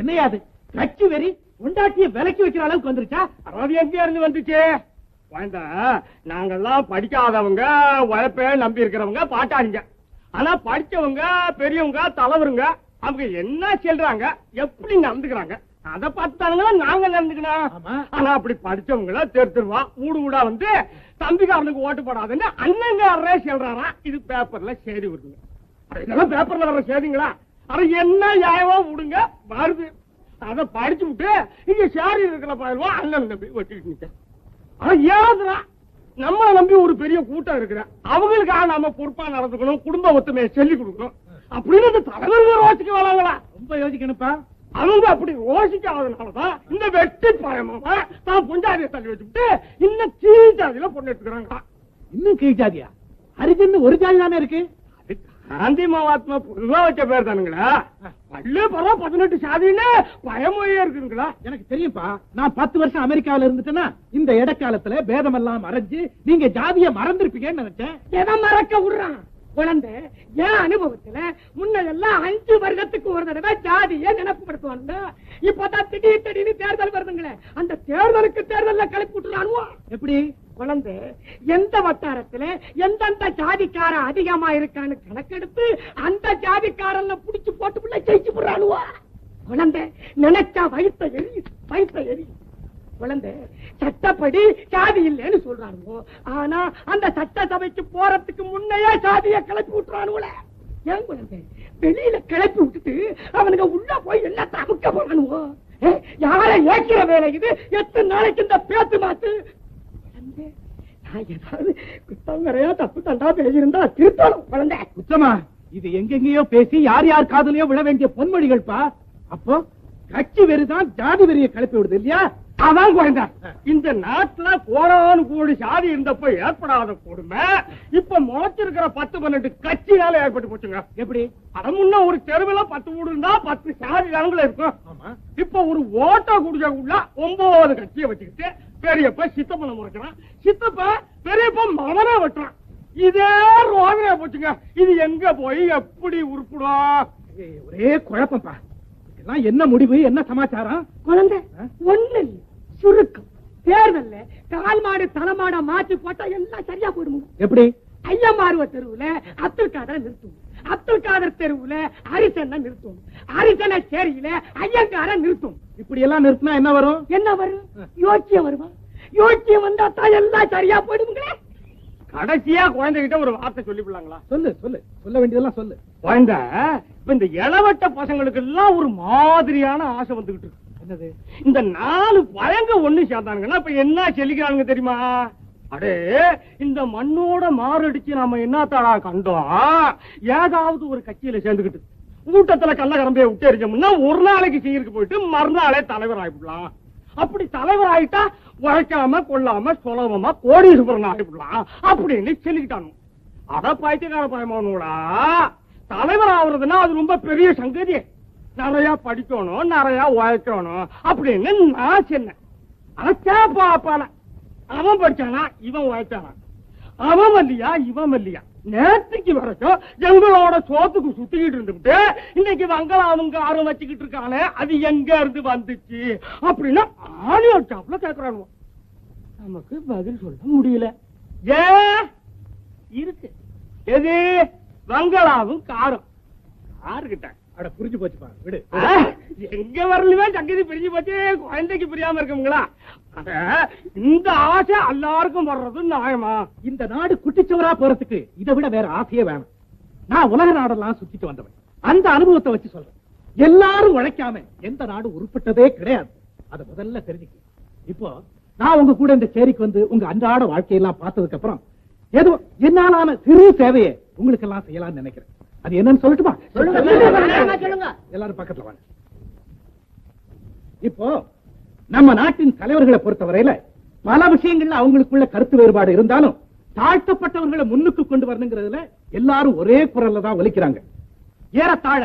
என்னையா அது? கட்சி வெறி கொண்டாட்டிய விலைக்கு வைக்கிற அளவுக்கு வந்துருச்சா? அது எங்க இருந்து வந்துச்சு வேண்டாம் நாங்கெல்லாம் படிக்காதவங்க உழைப்பே நம்பி இருக்கிறவங்க பாட்டாளிங்க. ஆனா படிச்சவங்க பெரியவங்க தலைவருங்க அவங்க என்ன சொல்றாங்க? எப்படி நடந்துக்கிறாங்க? அதை பார்த்தானுங்க நாங்க நடந்துக்கணும். ஆனா அப்படி படிச்சவங்கள தேர்த்துருவா. ஊடு ஊடா வந்து தம்பிக்காரனுக்கு ஓட்டு போடாதுன்னு அண்ணங்காரரே சொல்றாரா? இது பேப்பர்ல செய்தி வருதுங்க இதெல்லாம் பேப்பர்ல வர்ற செய்திங்களா அட என்ன நியாயமா விடுங்க? வருது அத படிச்சு விட்டு இங்க சேரி இருக்கிற பயிர்வா அண்ணன் நம்பி வச்சுக்கிட்டு நிக்க ஆனா ஏதுடா நம்மள நம்பி ஒரு பெரிய கூட்டம் இருக்கிற அவங்களுக்காக நாம பொறுப்பா நடந்துக்கணும் குடும்ப ஒத்துமையை சொல்லி கொடுக்கணும். அப்படின்னு தலைவர்கள் யோசிக்க வேணாங்களா? ரொம்ப யோசிக்கணும்ப்பா. அவங்க அப்படி யோசிக்காதனாலதான் இந்த வெட்டி பயமாம தான் பொஞ்சாதியை தள்ளி வச்சுட்டு இன்னும் கீழ்ஜாதியில பொண்ணு எடுத்துக்கிறாங்க இன்னும் கீழ் ஜாதியா ஹரிஜன் ஒரு ஜாதி தானே இருக்கு? காந்தி மகாத்மா பொதுவா வச்ச பேர் தானுங்களா பல்லு பரவ பதினெட்டு சாதின்னு பயமொழியே இருக்குங்களா எனக்கு தெரியும்பா நான் பத்து வருஷம் அமெரிக்காவில இருந்துட்டேன்னா இந்த இடைக்காலத்துல பேதம் எல்லாம் மறைஞ்சு நீங்க ஜாதிய மறந்திருப்பீங்கன்னு நினைச்சேன். எதை மறக்க விடுறான்? குழந்தை என் அனுபவத்துல முன்ன எல்லாம் அஞ்சு வருடத்துக்கு ஒரு தடவை ஜாதியை நினைப்புப்படுத்துவாங்க இப்பதான் திடீர் திடீர்னு தேர்தல் வருதுங்களே அந்த தேர்தலுக்கு தேர்தல்ல கிளப்பி விட்டுறானுவோ? எப்படி? குழந்தை எந்த வட்டாரத்துல எந்தெந்த ஜாதிக்கார அதிகமா இருக்கான்னு கணக்கெடுத்து அந்த ஜாதிக்காரன் புடிச்சு போட்டு பிள்ளை ஜெயிச்சு போடுறானுவா குழந்தை நினைச்சா வயித்த எரி வயித்த எரி. குழந்தை சட்டப்படி சாதி இல்லைன்னு சொல்றானுவோ ஆனா அந்த சட்டசபைக்கு போறதுக்கு முன்னையே சாதியை கிளப்பி விட்டுறானுல ஏன் குழந்தை? வெளியில கிளப்பி விட்டுட்டு அவனுங்க உள்ள போய் எல்லாம் அமுக்க போறானுவோ? யாரை யார ஏக்கிற வேலை இது? எத்தனை நாளைக்கு இந்த பேத்து மாத்து? நான் ஏதாவது குத்தங்கரையா தப்பு தண்டா பேசியிருந்தா திருத்தணும் குழந்தை. உத்தமா இது எங்கெங்கேயோ பேசி யார் யார் காதுலயோ விழ வேண்டிய பொன்மொழிகள்ப்பா. அப்போ கட்சி வெறிதான் ஜாதி வெறியை கிளப்பி விடுது இல்லையா? அதான் குழந்தை. இந்த நாட்டுல கோடானு கோடி சாதி இருந்தப்ப ஏற்படாத கொடுமை. இப்ப முளைச்சிருக்கிற பத்து பன்னெண்டு கட்சியால ஏற்பட்டு போச்சுங்க. எப்படி? அட முன்ன ஒரு தெருவுல பத்து வீடு இருந்தா பத்து சாதி இடங்கள் இருக்கும். ஆமா. இப்ப ஒரு ஓட்ட குடிச்சக்குள்ள ஒன்பது கட்சியை வச்சுக்கிட்டு பெரியப்ப சித்தப்பனை முறைக்கிறான். சித்தப்ப பெரியப்ப மகனை வெட்டுறான். இதே ரோதனையா போச்சுங்க. இது எங்க போய் எப்படி உருப்பிடும் ஒரே குழப்பம்ப்பா. இதெல்லாம் என்ன முடிவு என்ன சமாச்சாரம்? குழந்தை? ஒண்ணு சுருக்கம். தேர்தல்ல கால் மாடு தலைமாட மாற்றி போட்டா எல்லாம் சரியா போயிடுங்க எப்படி? ஐயமாருவ தெருவுல அப்துல் காதரை நிறுத்தும். அப்துல் காதர் தெருவுல ஹரிசனை நிறுத்தும். ஹரிசன சேரியில ஐயங்கார நிறுத்தும். இப்படி எல்லாம் நிறுத்தினா என்ன வரும்? என்ன வரும்? யோக்கியம் வருமா யோக்கியம் வந்தா தான் எல்லாம் சரியா போயிடுங்களே கடைசியா குழந்தைகிட்ட ஒரு வார்த்தை சொல்லிவிடலாங்களா? சொல்லு சொல்லு. சொல்ல வேண்டியதெல்லாம் சொல்லு. குழந்தை இப்ப இந்த இளவட்ட பசங்களுக்கு எல்லாம் ஒரு மாதிரியான ஆசை வந்துகிட்டு இருக்கு. என்னது? இந்த நாலு பயங்க ஒண்ணு சேர்ந்தானுங்கன்னா இப்ப என்ன சொல்லிக்கிறானுங்க தெரியுமா? அடே இந்த மண்ணோட மாரடிச்சு நாம என்னத்தாடா கண்டோம்? ஏதாவது ஒரு கட்சியில சேர்ந்துகிட்டு கூட்டத்துல கள்ள கரம்பைய விட்டு எரிஞ்சோம்னா ஒரு நாளைக்கு சீருக்கு போயிட்டு மறுநாளே தலைவர் ஆயிடலாம் அப்படி தலைவர் ஆயிட்டா உழைக்காம கொள்ளாம சுலபமா கோடீஸ்வரன் ஆயிடலாம் அப்படின்னு சொல்லிக்கிட்டானு. அட பைத்தியக்கார பயமானுடா தலைவர் ஆகுறதுன்னா அது ரொம்ப பெரிய சங்கதி நிறைய படிக்கணும் நிறைய உழைக்கணும் அப்படின்னு நான் சொன்னேன். ஆனா பாப்பான. அவன் படிச்சானா இவன் உழைச்சானா. அவன் வல்லியா இவன் வல்லியா நேற்றுக்கு வரைக்கும் எங்களோட சோத்துக்கு சுத்திக்கிட்டு இருந்துட்டு இன்னைக்கு வங்கலாவும் ஆர்வம் வச்சுக்கிட்டு இருக்கானே அது எங்க இருந்து வந்துச்சு? அப்படின்னா ஆடியோ ஷாப்ல கேக்குறாங்க நமக்கு பதில் சொல்ல முடியல. ஏ? இருக்கு. எது? வங்களாவும் காரும். காருகிட்ட அட புரிஞ்சு போச்சுப்பா விடு. எங்க வரலுமே சங்கதி பிரிஞ்சு போச்சு குழந்தைக்கு பிரியாம இருக்குங்களா இந்த ஆசை எல்லாருக்கும் வர்றது நியாயமா? இந்த நாடு குட்டிச்சவரா போறதுக்கு இதை விட வேற ஆசையே வேணும். நான் உலக நாடெல்லாம் சுத்திட்டு வந்தவன். அந்த அனுபவத்தை வச்சு சொல்றேன். எல்லாரும் உழைக்காம எந்த நாடு உருப்பட்டதே கிடையாது. அத முதல்ல தெரிஞ்சுக்க. இப்போ நான் உங்க கூட இந்த சேரிக்கு வந்து உங்க அன்றாட வாழ்க்கையெல்லாம் பார்த்ததுக்கு அப்புறம் ஏதோ என்னாலான சிறு சேவையை உங்களுக்கு எல்லாம் செய்யலாம்னு நினைக்கிறேன். அது என்னன்னு சொல்லட்டுமா? எல்லாரும் பக்கத்துல வாங்க. இப்போ நம்ம நாட்டின் தலைவர்களை பொறுத்தவரையில பல விஷயங்கள்ல அவங்களுக்குள்ள கருத்து வேறுபாடு இருந்தாலும் தாழ்த்தப்பட்டவர்களை முன்னுக்கு கொண்டு வரணுங்கிறதுல எல்லாரும் ஒரே குரல்ல தான் ஒலிக்கிறாங்க. ஏறத்தாழ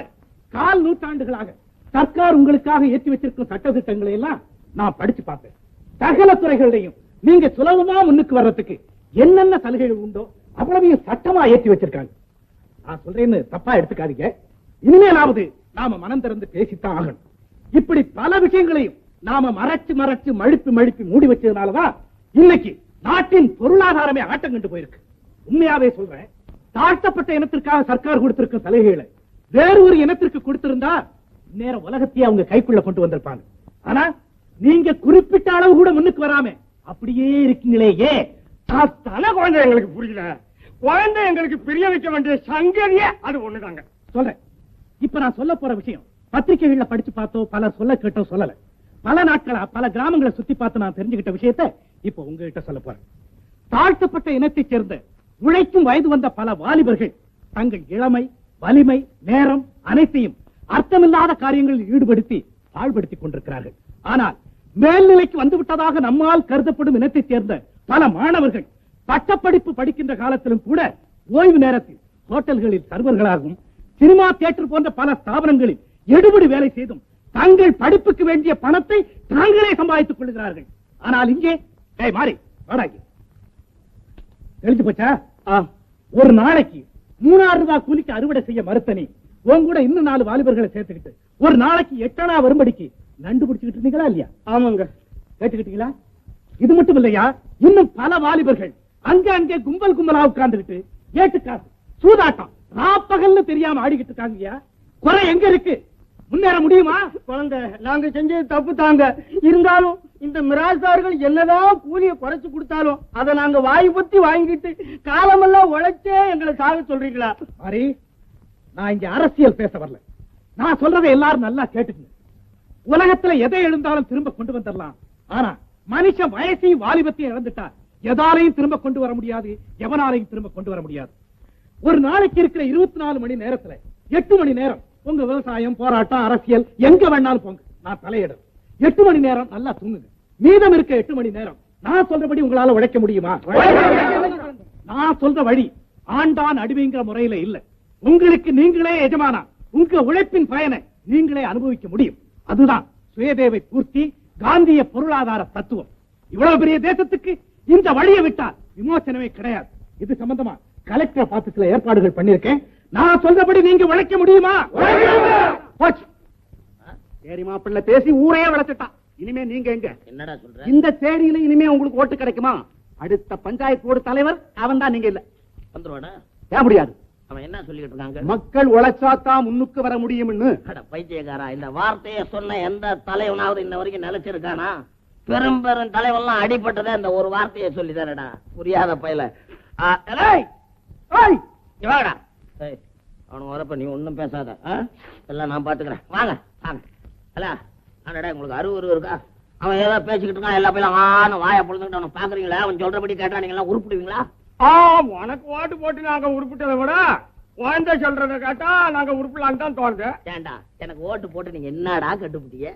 கால் நூற்றாண்டுகளாக சர்க்கார் உங்களுக்காக ஏற்றி வச்சிருக்கும் சட்ட திட்டங்களை எல்லாம் நான் படிச்சு பார்த்தேன். சகல துறைகளையும் நீங்க சுலபமா முன்னுக்கு வர்றதுக்கு என்னென்ன சலுகைகள் உண்டோ அவ்வளவையும் சட்டமா ஏற்றி வச்சிருக்காங்க. நான் சொல்றேன்னு தப்பா எடுத்துக்காதீங்க. இனிமேலாவது நாம மனம் திறந்து பேசித்தான் ஆகணும். இப்படி பல விஷயங்களையும் நாம மறைச்சு மறைச்சு மழுப்பி மழுப்பி மூடி வச்சதுனாலதான் இன்னைக்கு நாட்டின் பொருளாதாரமே ஆட்டம் கண்டு போயிருக்கு. உண்மையாவே சொல்றேன் தாழ்த்தப்பட்ட இனத்திற்காக சர்க்கார் கொடுத்திருக்கும் சலுகைகளை வேறு ஒரு இனத்திற்கு கொடுத்திருந்தா நேரம் உலகத்தையே அவங்க கைக்குள்ள கொண்டு வந்திருப்பாங்க. ஆனா நீங்க குறிப்பிட்ட அளவு கூட முன்னுக்கு வராம அப்படியே இருக்கீங்களே ஏன்? தலை குழந்தை எங்களுக்கு புரியல குழந்தை எங்களுக்கு பிரிய வைக்க வேண்டிய சங்கதியே அது ஒண்ணுதாங்க. சொல்றேன். இப்ப நான் சொல்ல போற விஷயம் பத்திரிகைகள்ல படிச்சு பார்த்தோம் பல சொல்ல கேட்டோம் சொல்லல. பல நாட்களா பல கிராமங்களை சுத்தி பார்த்து நான் தெரிஞ்சுக்கிட்ட விஷயத்த இப்ப உங்ககிட்ட சொல்ல போறேன். தாழ்த்தப்பட்ட இனத்தைச் சேர்ந்த உழைக்கும் வயது வந்த பல வாலிபர்கள் தங்கள் இளமை வலிமை நேரம் அனைத்தையும் அர்த்தமில்லாத காரியங்களில் ஈடுபடுத்தி பாழ்படுத்திக் கொண்டிருக்கிறார்கள். ஆனால் மேல்நிலைக்கு வந்துவிட்டதாக நம்மால் கருதப்படும் இனத்தைச் சேர்ந்த பல மாணவர்கள் பட்டப்படிப்பு படிக்கின்ற காலத்திலும் கூட ஓய்வு நேரத்தில் ஹோட்டல்களில் சர்வர்களாகவும் சினிமா தியேட்டர் போன்ற பல ஸ்தாபனங்களில் எடுபடி வேலை செய்தும் தங்கள் படிப்புக்கு வேண்டிய பணத்தை தாங்களே சம்பாதித்துக் கொள்கிறார்கள். ஆனால் இங்கே ஏய் மாறி தெரிஞ்சு போச்சா? ஒரு நாளைக்கு மூணாயிரம் ரூபாய் கூலிக்கு அறுவடை செய்ய மறுத்த நீ உன் கூட இன்னும் நாலு வாலிபர்களை சேர்த்துக்கிட்டு ஒரு நாளைக்கு எட்டனா வரும்படிக்கு நண்டு பிடிச்சுக்கிட்டு இருந்தீங்களா இல்லையா? ஆமாங்க. கேட்டுக்கிட்டீங்களா? இது மட்டும் இல்லையா இன்னும் பல வாலிபர்கள் அங்க அங்கே கும்பல் கும்பலா உட்கார்ந்துகிட்டு ஏட்டுக்காசு சூதாட்டம். ராப்பகல்னு தெரியாம ஆடிக்கிட்டு இருக்காங்கய்யா. குறை எங்க இருக்கு? முன்னேற முடியுமா? குழந்தை நாங்க செஞ்சது தப்பு தாங்க. இருந்தாலும் இந்த மிராசார்கள் என்னதான் கூலிய குறைச்சு கொடுத்தாலும் அதை நாங்க வாய் பத்தி வாங்கிட்டு காலமெல்லாம் உழைச்சே எங்களை சாக சொல்றீங்களா? மாறி நான் இங்க அரசியல் பேச வரல. நான் சொல்றதை எல்லாரும் நல்லா கேட்டுக்கங்க. உலகத்துல எதை எழுந்தாலும் திரும்ப கொண்டு வந்துடலாம். ஆனா மனுஷன் வயசையும் வாலிபத்தையும் இழந்துட்டா எதாலையும் திரும்ப கொண்டு வர முடியாது எவனாலையும் திரும்ப கொண்டு வர முடியாது. ஒரு நாளைக்கு இருக்கிற இருபத்தி நாலு மணி நேரத்துல எட்டு மணி நேரம் உங்க விவசாயம் போராட்டம் அரசியல் எங்க வேணாலும் போங்க. நான் தலையிடும் எட்டு மணி நேரம் நல்லா தூங்குங்க. மீதம் இருக்க எட்டு மணி நேரம் நான் சொல்றபடி உங்களால உழைக்க முடியுமா? நான் சொல்ற வழி ஆண்டான் அடிமைங்கிற முறையில இல்ல. உங்களுக்கு நீங்களே எஜமானா உங்க உழைப்பின் பயனை நீங்களே அனுபவிக்க முடியும். அதுதான் சுயதேவை பூர்த்தி காந்திய பொருளாதார தத்துவம். இவ்வளவு பெரிய தேசத்துக்கு இந்த வழியை விட்டால் விமோசனமே கிடையாது. இது சம்பந்தமா கலெக்டர் பார்த்து சில ஏற்பாடுகள் பண்ணிருக்கேன் நான் சொல்றபடி நீங்க உழைக்க முடியுமா. சரி மாப்பிள்ள பேசி ஊரே வளர்த்துட்டான் இனிமே நீங்க எங்க? என்னடா சொல்ற? இந்த சேரியில இனிமே உங்களுக்கு ஓட்டு கிடைக்குமா? அடுத்த பஞ்சாயத்து போர்டு தலைவர் அவன் தான் நீங்க இல்ல. வந்துருவாடா ஏன் முடியாது. அவன் என்ன சொல்லிட்டு இருக்காங்க? மக்கள் உழைச்சாத்தான் முன்னுக்கு வர முடியும்னு. அட பைத்தியக்காரா இந்த வார்த்தையை சொன்ன எந்த தலைவனாவது இன்ன வரைக்கும் நிலைச்சிருக்கானா? பெரும் பெரும் தலைவன்லாம் அடிபட்டதே இந்த ஒரு வார்த்தையை சொல்லி தானடா புரியாத பயல. வாடா. அவனுக்கு வரப்ப நீ ஒண்ணும் பேசாத? எல்லாம் நான் பாத்துக்கிறேன். வாங்க வாங்க. அல்ல அடடா உங்களுக்கு அருவரு இருக்கா? அவன் ஏதோ பேசிக்கிட்டு இருக்கான் எல்லா பையலும் ஆன வாயை பொழுதுகிட்டு அவனை பாக்குறீங்களா? அவன் சொல்றபடி கேட்டா நீங்க எல்லாம் உருப்பிடுவீங்களா உனக்கு ஓட்டு போட்டு நாங்க உருப்பிட்டதை விட குழந்தை சொல்றத கேட்டா நாங்க உருப்பலான்னு தான் தோணுது. ஏண்டா எனக்கு ஓட்டு போட்டு நீங்க என்னடா கட்டுப்பிட்டீங்க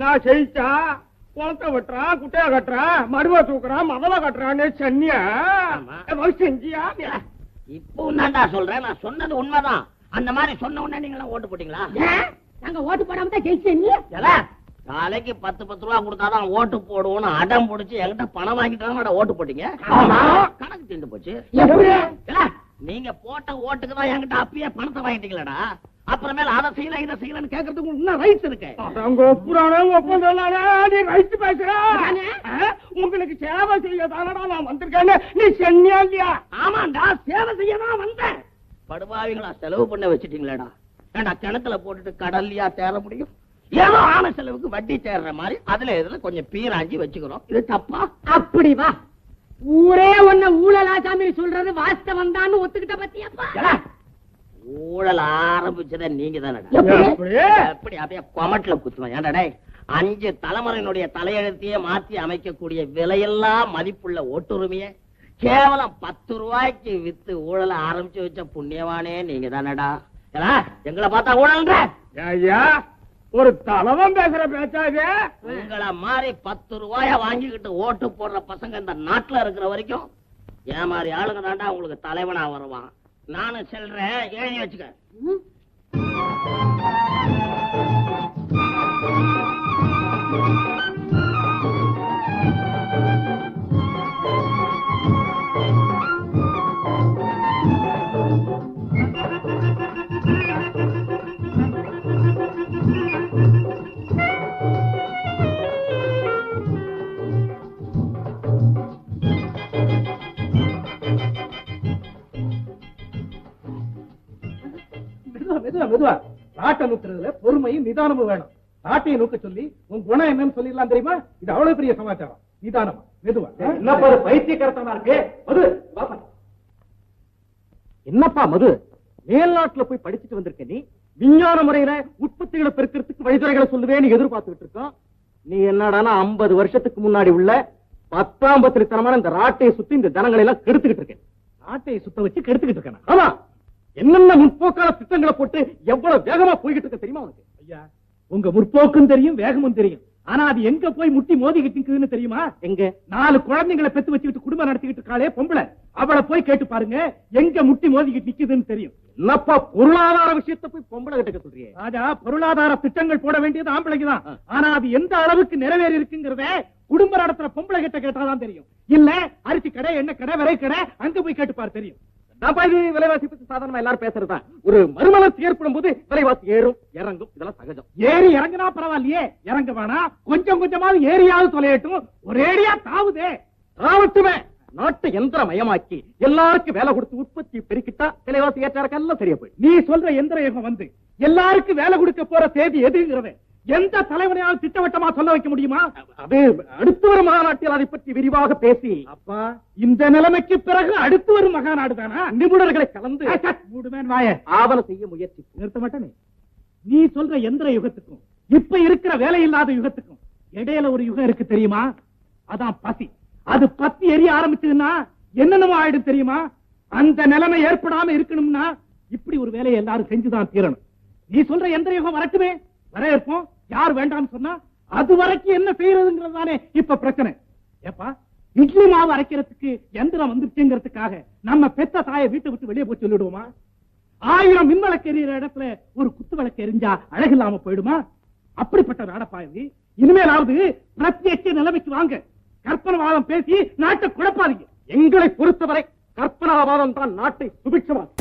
நான் ஜெயிச்சா குளத்தை வெட்டுறான் குட்டையா கட்டுறான் மடுவை தூக்குறான் மதவை கட்டுறான்னு சென்னியா. செஞ்சியா? இப்போ தான்டா சொல்றேன் நான் சொன்னது உண்மைதான். அந்த மாதிரி சொன்ன உடனே நீங்க எல்லாம் ஓட்டு போட்டீங்களா? நாங்க ஓட்டு போடாம தான் ஜெயிச்சேன் நாளைக்கு பத்து பத்து ரூபா கொடுத்தாதான் ஓட்டு போடுவோம்னு அடம் பிடிச்சி என்கிட்ட பணம் வாங்கிட்டு ஓட்டு போட்டீங்க. கணக்கு தீர்ந்து போச்சு. நீங்க போட்ட ஓட்டுக்கு தான் என்கிட்ட அப்பயே பணத்தை வாங்கிட்டீங்களடா? அப்புறமேல அதை செய்யல இதை செய்யலன்னு கேட்கறதுக்கு இன்னும் ரைட்ஸ் இருக்கு. அவங்க ஒப்புறானே ஒப்பந்தானே நீ ரைட்டு பேசுற. உங்களுக்கு சேவை செய்ய தானடா நான் வந்திருக்கேன்னு நீ சென்னியா இல்லையா? ஆமாண்டா சேவை செய்ய தான் வந்தேன். படுபாவிகளா செலவு பண்ண வச்சிட்டீங்களேடா. ஏண்டா கிணத்துல போட்டுட்டு கடல்லையா தேர முடியும்? ஏதோ ஆன செலவுக்கு வட்டி தேர்ற மாதிரி அதுல இதுல கொஞ்சம் பீராஞ்சி வச்சுக்கிறோம். இது தப்பா? அப்படி வா. ஊரே உன்ன ஊழலாசாமி சொல்றது வாஸ்தவம் தான் ஒத்துக்கிட்ட பத்தியப்பா? ஏடா, ஊழல் ஆரம்பிச்சத நீங்க எப்படி? எப்படி? அப்படியே கொமட்ல குத்துவேன். ஏன்டா டேய்? அஞ்சு தலைமுறையினுடைய தலையெழுத்தையே மாத்தி அமைக்கக்கூடிய விலையெல்லாம் மதிப்புள்ள ஓட்டுரிமையை கேவலம் பத்து ரூபாய்க்கு வித்து ஊழல ஆரம்பிச்சு வச்ச புண்ணியவானே நீங்க தானடா எங்களை பார்த்தா ஊழல்ன்ற? ஐயா ஒரு தலைவன் பேசுற பேச்சா இது? உங்களை மாதிரி பத்து ரூபாய வாங்கிக்கிட்டு ஓட்டு போடுற பசங்க இந்த நாட்டுல இருக்கிற வரைக்கும் ஏன் மாதிரி ஆளுங்க தாண்டா உங்களுக்கு தலைவனா வருவான். நானும் செல்றேன் எழுதி வச்சுக்க நூக்கிறதுல பொறுமையும் நிதானமும் வேணும். நாட்டையை நூக்க சொல்லி உன் குணம் என்னன்னு சொல்லிடலாம் தெரியுமா? இது அவ்வளவு பெரிய சமாச்சாரம். நிதானமா மெதுவா? என்னப்பா பைத்தியக்காரத்தமா இருக்கு? மது. என்னப்பா மது? மேல்நாட்டுல போய் படிச்சுட்டு வந்திருக்க நீ? விஞ்ஞான முறையில உற்பத்திகளை பெருக்கிறதுக்கு வழிதுறைகளை சொல்லுவேன்னு எதிர்பார்த்துக்கிட்டு இருக்கோம். நீ என்னடானா ஐம்பது வருஷத்துக்கு முன்னாடி உள்ள பத்தாம் பத்திரித்தனமான இந்த ராட்டையை சுத்தி இந்த ஜனங்களை எல்லாம் கெடுத்துக்கிட்டு இருக்கேன். நாட்டையை சுத்த வச்சு கெடுத்துக்கிட்டு இருக்கேன் ஆமா. என்னென்ன முற்போக்கான திட்டங்களை போட்டு எவ்வளவு வேகமா போய்கிட்டு இருக்க தெரியுமா உனக்கு? ஐயா உங்க முற்போக்கும் தெரியும் வேகமும் தெரியும். ஆனா அது எங்க போய் முட்டி மோதிக்கிட்டு தெரியுமா? எங்க? நாலு குழந்தைங்களை பெத்து வச்சுக்கிட்டு குடும்பம் நடத்திக்கிட்டு இருக்காளே பொம்பளை. அவளை போய் கேட்டு பாருங்க எங்க முட்டி மோதிக்கிட்டு நிக்குதுன்னு தெரியும். என்னப்பா பொருளாதார விஷயத்தை போய் பொம்பளை கிட்ட சொல்றியே? ராஜா பொருளாதார திட்டங்கள் போட வேண்டியது ஆம்பளைக்கு தான் ஆனா அது எந்த அளவுக்கு நிறைவேறி இருக்குங்கிறத குடும்ப நடத்துற பொம்பளை கிட்ட கேட்டாதான் தெரியும். இல்ல அரிசி கடை எண்ணெய் கடை விரை கடை அங்க போய் கேட்டுப்பாரு தெரியும். நான் இது விலைவாசி பத்தி சாதாரணமா எல்லாரும் பேசுறதுதான் ஒரு மறுமலர்ச்சி ஏற்படும் போது விலைவாசி ஏறும் இறங்கும். இதெல்லாம் சகஜம். ஏறி இறங்கினா பரவாயில்லையே இறங்க வேணா கொஞ்சம் கொஞ்சமாவது ஏரியாவது தொலையட்டும். ஒரேடியா தாவுதே. ராவட்டுமே நாட்டை எந்திரமயமாக்கி எல்லாருக்கும் வேலை கொடுத்து உற்பத்தி பெருக்கிட்டா விலைவாசி ஏற்றாருக்கெல்லாம் சரியா போய் நீ சொல்ற எந்திர யுகம் வந்து எல்லாருக்கும் வேலை கொடுக்க போற தேதி எதுங்கிறத. எந்த தலைவனையாவது திட்டவட்டமா சொல்ல வைக்க முடியுமா? அது அடுத்து வரும் மாநாட்டில் அதை பற்றி விரிவாக பேசி அப்பா. இந்த நிலைமைக்கு பிறகு அடுத்து வரும் மகாநாடு தானா நிபுணர்களை கலந்து மூடுமேன் வாய. ஆவண செய்ய முயற்சி நிறுத்த மாட்டேனே. நீ சொல்ற எந்திர யுகத்துக்கும் இப்ப இருக்கிற வேலை இல்லாத யுகத்துக்கும் இடையில ஒரு யுகம் இருக்கு தெரியுமா? அதான் பசி. அது பத்தி எரிய ஆரம்பிச்சதுன்னா என்னென்னமோ ஆயிடும் தெரியுமா? அந்த நிலைமை ஏற்படாம இருக்கணும்னா இப்படி ஒரு வேலையை எல்லாரும் செஞ்சுதான் தீரணும். நீ சொல்ற எந்திர யுகம் வரட்டுமே. வரவேற்போம். யார் வேண்டாம்னு சொன்னா அது வரைக்கும் என்ன செய்யறதுங்கிறது தானே இப்ப பிரச்சனை. ஏப்பா இட்லி மாவு அரைக்கிறதுக்கு எந்திரம் வந்துருச்சுங்கிறதுக்காக நம்ம பெத்த தாயை வீட்டை விட்டு வெளியே போய் சொல்லிடுவோமா? ஆயிரம் மின்விளக்கு எரியிற இடத்துல ஒரு குத்து விளக்கு எரிஞ்சா அழகில்லாம போயிடுமா? அப்படிப்பட்ட நாடப்பா இது. இனிமேலாவது பிரத்யட்ச நிலைமைக்கு வாங்க. கற்பனவாதம் பேசி நாட்டை குழப்பாதீங்க. எங்களை பொறுத்தவரை கற்பனாவாதம் தான் நாட்டை சுபிட்சமாக்கும்.